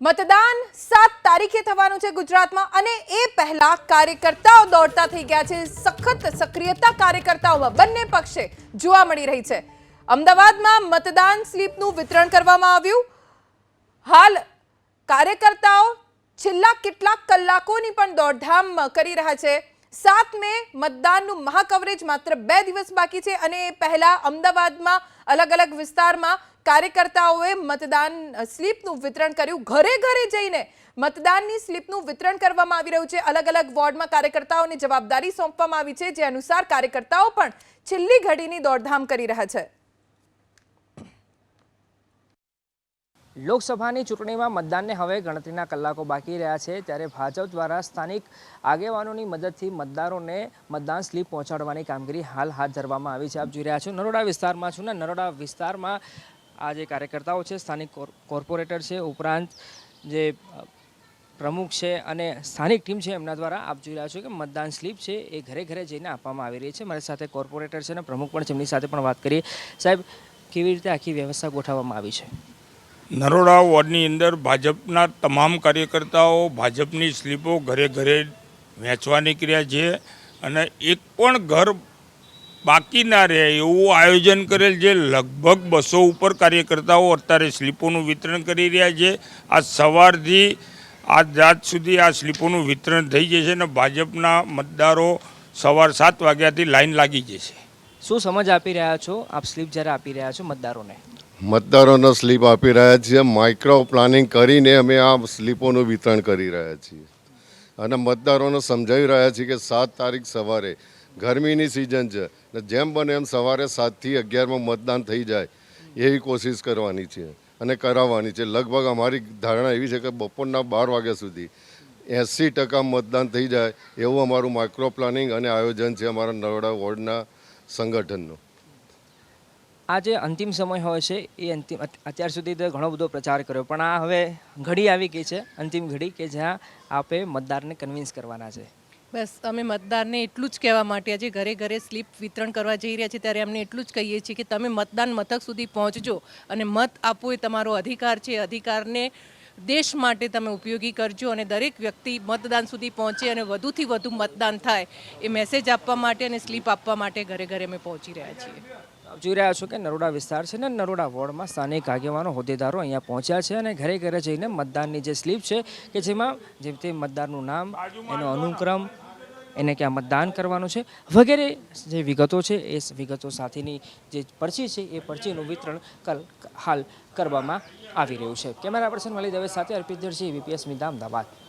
મતદાન સાત તારીખે થવાનું છે ગુજરાતમાં અને એ પહેલા કાર્યકર્તાઓ દોડતા થઈ ગયા છે. સખત સક્રિયતા કાર્યકર્તાઓમાં બંને પક્ષે જોવા મળી રહી છે. અમદાવાદમાં મતદાન સ્લીપનું વિતરણ કરવામાં આવ્યું. હાલ કાર્યકર્તાઓ છેલ્લા કેટલાક કલાકોની પણ દોડધામ કરી રહ્યા છે. સાત મે મતદાનનું મહાકવરેજ માત્ર બે દિવસ બાકી છે અને એ પહેલા અમદાવાદમાં અલગ અલગ વિસ્તારમાં કાર્યકર્તાઓએ મતદાન સ્લીપનું વિતરણ કર્યું. ઘરે ઘરે જઈને મતદાનની સ્લીપનું વિતરણ કરવામાં આવી રહ્યું છે. અલગ અલગ વોર્ડમાં કાર્યકર્તાઓને જવાબદારી સોંપવામાં આવી છે. જે અનુસાર કાર્યકર્તાઓ પણ છેલ્લી ઘડીની દોડધામ કરી રહ્યા છે. લોકસભાની ચૂંટણીમાં મતદાનને હવે ગણતરીના કલાકો બાકી રહ્યા છે. ત્યારે ભાજપ દ્વારા સ્થાનિક આગેવાનોની મદદથી મતદારોને મતદાન સ્લીપ પહોંચાડવાની કામગીરી હાલ હાથ ધરવામાં આવી છે. આપ જોઈ રહ્યા છો નરોડા વિસ્તારમાં છું ને નરોડા વિસ્તારમાં આ જે કાર્યકર્તાઓ છે, સ્થાનિક કોર્પોરેટર છે, ઉપરાંત જે પ્રમુખ છે અને સ્થાનિક ટીમ છે, એમના દ્વારા આપ જોઈ રહ્યા છો કે મતદાન સ્લીપ છે, એ ઘરે ઘરે જઈને આપવામાં આવી રહી છે. મારી સાથે કોર્પોરેટર છે અને પ્રમુખ પણ છે. એમની સાથે પણ વાત કરીએ. સાહેબ, કેવી રીતે આખી વ્યવસ્થા ગોઠવવામાં આવી છે? નરોડા વોર્ડની અંદર ભાજપના તમામ કાર્યકર્તાઓ ભાજપની સ્લીપો ઘરે ઘરે વહેંચવાની ક્રિયા છે અને એક પણ ઘર બાકી ના રહે. એવું આયોજન કરેલ જે લગભગ બસો ઉપર કાર્યકર્તાઓ અત્યારે સ્લીપોનું વિતરણ કરી રહ્યા છે. આ સવારથી આજ રાત સુધી આ સ્લીપોનું વિતરણ થઈ જશે અને ભાજપના મતદારો સવાર સાત વાગ્યાથી લાઈન લાગી જશે. શું સમજ આપી રહ્યા છો? આપ સ્લીપ જ્યારે આપી રહ્યા છો મતદારોને? મતદારોનો સ્લીપ આપી રહ્યા છીએ. માઇક્રો પ્લાનિંગ કરીને અમે આ સ્લીપોનું વિતરણ કરી રહ્યા છીએ. અને મતદારોને સમજાવી રહ્યા છીએ કે સાત તારીખ સવારે ગરમીની સિઝન છે. ને જેમ બને એમ સવારે સાતથી અગિયારમાં મતદાન થઈ જાય, એવી કોશિશ કરવાની છે અને કરાવવાની છે. લગભગ અમારી ધારણા એવી છે કે બપોરના બાર વાગ્યા સુધી એંસી ટકા મતદાન થઈ જાય એવું અમારું માઇક્રો પ્લાનિંગ અને આયોજન છે અમારા નરોડા વોર્ડના સંગઠનનું. આ જે અંતિમ સમય હોય છે, એ અંતિમ અત્યાર સુધી તો ઘણો બધો પ્રચાર કર્યો, પણ આ હવે ઘડી આવી ગઈ છે, અંતિમ ઘડી કે જ્યાં આપે મતદારને કન્વિન્સ કરવાના છે. બસ, અમે મતદારને એટલું જ કહેવા માટે આજે ઘરે ઘરે સ્લીપ વિતરણ કરવા જઈ રહ્યા છીએ, ત્યારે અમને એટલું જ કહીએ છીએ કે તમે મતદાન મથક સુધી પહોંચજો અને મત આપવો એ તમારો અધિકાર છે. અધિકારને દેશ માટે તમે ઉપયોગી કરજો અને દરેક વ્યક્તિ મતદાન સુધી પહોંચે અને વધુથી વધુ મતદાન થાય એ મેસેજ આપવા માટે અને સ્લીપ આપવા માટે ઘરે ઘરે અમે પહોંચી રહ્યા છીએ. આપ જોઈ રહ્યા છો કે નરોડા વિસ્તાર છે ને નરોડા વોર્ડમાં સ્થાનિક આગેવાનો, હોદ્દેદારો અહીંયા પહોંચ્યા છે અને ઘરે ઘરે જઈને મતદાનની જે સ્લીપ છે કે જેમાં જે તે મતદારનું નામ, એનો અનુક્રમ, એને ક્યાં મતદાન કરવાનું છે, વગેરે જે વિગતો છે, એ વિગતો સાથેની જે પરચી છે, એ પરચીનું વિતરણ કલ, હાલ કરવામાં આવી રહ્યું છે. કેમેરા પર્સન વલી દવે સાથે અર્પિત દરજી વીપીએસ મિતા અમદાવાદ.